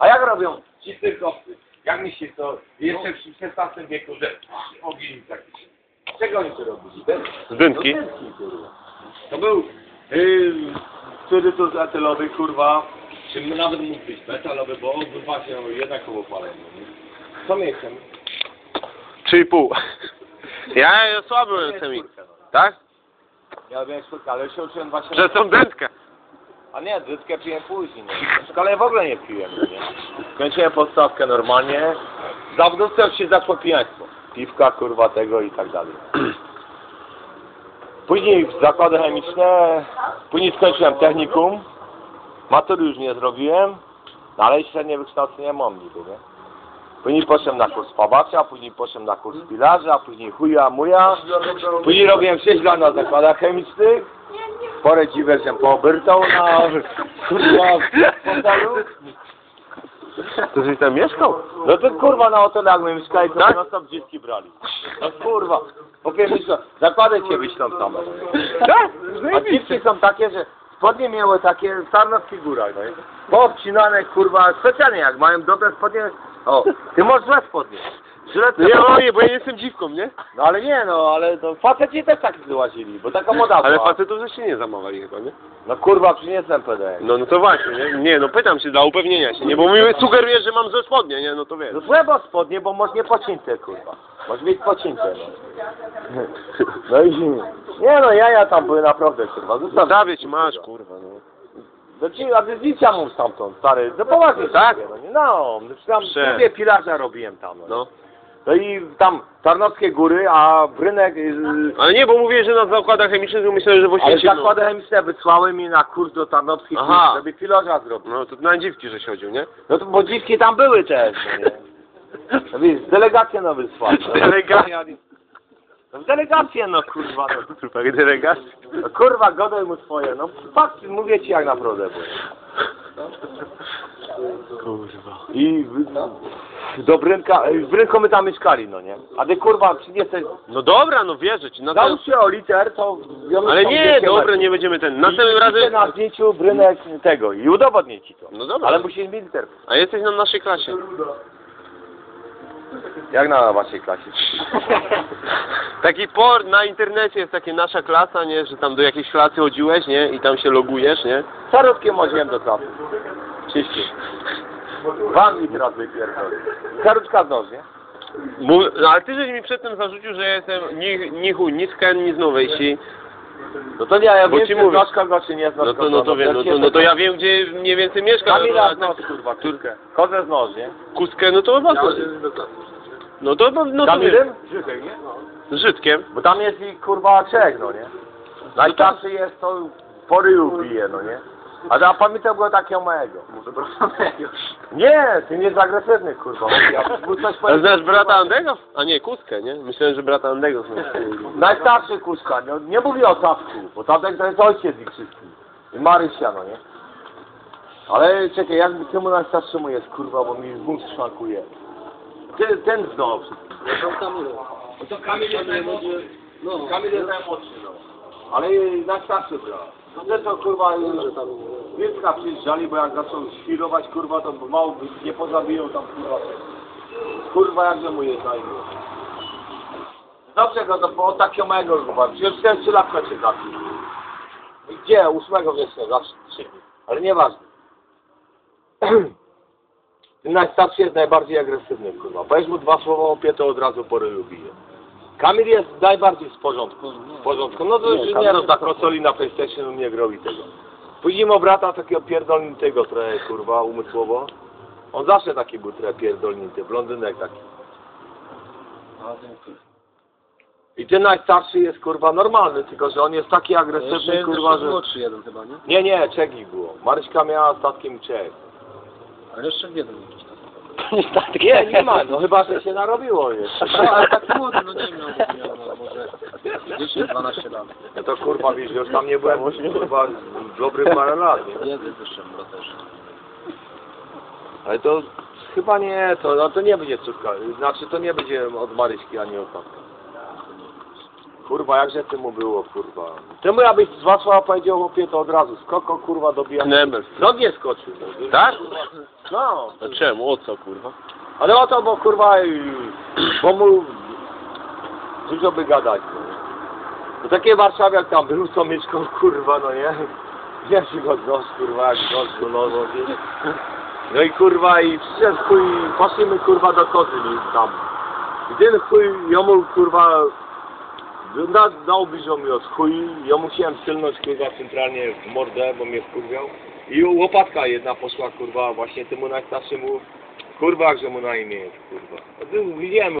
A jak robią ci cyrkowcy? Jak myślisz to jeszcze w XVI wieku, że ogień taki? Czego oni to robili? Z. No, kurwa. To był yy, który to metalowy, kurwa, czy nawet mógł być metalowy, bo odbywa się jednakowo palenie. nie? Co my chcemy? Trzy i pół. Ja, ja słabo byłem chemik. Tak? Ja wiem sztukę, ale się uczyłem właśnie... Że są dętkę. A nie, drytkę piłem później. No. W szkole w ogóle nie piłem, no nie? Kończyłem podstawkę normalnie. Za wdówcem się zaczło pijaństwo. Piwka, kurwa, tego i tak dalej. Później zakłady chemiczne, później skończyłem technikum. Matury już nie zrobiłem, no ale średnie wykształcenie mam niby, nie? Później poszedłem na kurs pawacza, później poszedłem na kurs pilarza, później chuja, muja. Później robiłem 6 lat na zakładach chemicznych. Porę dziwę, że poobyrtał na kurwa w portalu. To żeś tam mieszkał? No to kurwa na my mieszkali, to Tak? tak? nas dziwki brali. No kurwa. Powiem myślę, zakłady cię wyślą tam. Tak? A dziwki są takie, że spodnie miały takie w tarnowskich górach, no poobcinane kurwa, specjalnie jak mają dobre spodnie. O, ty masz złe spodnie. Żyletkę No ja masz- moje, bo ja nie jestem dziwką, nie? No ale nie no, ale to faceci też tak wyłazili, bo taka moda Ale była. facetów żeście nie zamawali chyba, nie? No kurwa, przecież nie jestem PD. No, no to właśnie, nie? Nie, no pytam się dla upewnienia się, nie? Bo mi sugerujesz, że mam złe spodnie, nie? No to wiesz. No złe bo spodnie, bo masz nie pocinte, kurwa. Masz mieć pocinte, no. No i nie no, jaja tam były naprawdę, kurwa. Zostaw, Zawieć masz, kurwa, no. no ci, a zdjęcia mu stamtąd, stary. No poważnie, Tak? No, nie, no, no dwie pilarza robiłem tam. No. No. No i tam Tarnowskie Góry, a Brynek... Yy, Ale nie, bo mówię, że na zakładach chemicznych to myślałem, że w ale Oświęcimiu. zakłady chemiczne wysłały mi na kurs do Tarnowskich Aha. Gór, żeby pilarza zrobić. No to na dziwki, że się chodził, nie? No to bo dziwki tam były też, no nie? No wiesz, delegację no wysłali. Delegacja. No delegację no kurwa, no. Kurwa, delegacja. No kurwa, godaj mu swoje, no fakt, mówię ci jak naprawdę było. Kurwa. I w- do Brynka, w Brynku my tam mieszkali, no nie? A ty kurwa, czy nie jesteś, No dobra, no wierzę ci. To... załóż się o liter, to... Ale tam nie, zdjęcie dobra, macie. nie będziemy ten. I Następnym widzicie razem... na zdjęciu Brynek tego i udowodnię ci to. No dobra. Ale musisz mieć liter. A jesteś na naszej klasie. Jak na waszej klasie? Taki por na internecie jest takie nasza klasa, nie? Że tam do jakiejś klasy chodziłeś, nie? I tam się logujesz, nie? Carutkiem chodziłem do klasy. Czyści. Wam i teraz wypierdolę. Carutka z noż, nie? Mów... No, ale ty żeś mi przedtem zarzucił, że ja jestem ni, ni chuj, ni z Ken, ni z Nowejsi. No to nie, ja Bo wiem, ci czy mówię. znasz kogo, czy nie znasz No to, kogo, no to wiem, no to, no to ja wiem, gdzie mniej więcej mieszka. Kamila no, z noż, kurwa, kurkę. Kozę z noż, nie? Kuskę, no to chyba... No to, no, no to Kamilem? wiem. Żydek, nie? Z Żydkiem. Bo tam jest ich kurwa trzech, no nie? Najstarszy jest, to po ryju bije, no nie? A ja pamiętam go takiego małego. Może samego. Nie, ty nie jest agresywny, kurwa. Ja coś znasz brata. Andego? A nie, Kuskę, nie? Myślałem, że brata Andego znasz. Najstarszy kuska, nie, nie mówię o Tawku, bo Tadek to jest ojciec ich wszystkich. I Marysia, no nie? Ale czekaj, jakby temu najstarszemu jest, kurwa, bo mi mózg szwankuje. Ty, ten znowu wszystkich. No to Kamil jest najmłodszy. No. Kamil jest najmłodszy, no. Ale najstarszy brat. No ten to kurwa Wilka przyjeżdżali, bo jak zaczął świrować kurwa, to mało nie pozabiją tam kurwa. Kurwa jakże mu jest na imię. Dobrze go to było takiego małego kurwa. Przecież ten trzy latka cię zabił. Gdzie? 8 września zawsze. Ale nieważne. Najstarszy jest najbardziej agresywny, kurwa. Powiedz mu dwa słowa o to od razu po ryju bije. Kamil jest najbardziej w porządku. W porządku. No to już nie no, na konsoli na PlayStation nie grał i tego. Później o brata takiego pierdolnitego trochę, kurwa, umysłowo. On zawsze taki był trochę pierdolnity, blondynek taki. I ten najstarszy jest, kurwa, normalny, tylko że on jest taki agresywny, kurwa, że... młodszy jeden chyba, nie? Nie, nie, Czech ich było. Maryśka miała statkiem Czech. Ale jeszcze jeden jakiś tam. Nie, nie ma, no chyba, że się narobiło jeszcze. No, ale taki młody, no nie miał, miał no, może 10-12 lat. Ja to kurwa wiesz, już tam nie byłem kurwa dobry parę lat, nie? Wyższy chyba też. Ale to chyba nie, to, no to nie będzie córka, znaczy to nie będzie od Maryśki ani od tatka. Kurwa, jakże temu było, kurwa. Temu ja byś z Wacława powiedział, chłopie, to od razu skoko, kurwa, dobija. Knebel. No nie skoczył. No. Tak? No, A czemu? O co kurwa? ale o to, bo kurwa, i- bo mu dużo by gadać. No. To takie warszawiak tam był, co mieszkał, kurwa, no nie? Wiesz go dos, kurwa, jak dos, no, no, no. No i kurwa, i przyszedł chuj, poszliśmy kurwa do Kozyli tam. Ten chuj, jomu kurwa, na, naobliżał mi od chuj, ja musiałem sylnąć kurwa centralnie w mordę, bo mnie wkurwiał. I łopatka jedna poszła kurwa właśnie temu najstarszemu, kurwa, że mu na imię jest kurwa. Widziałem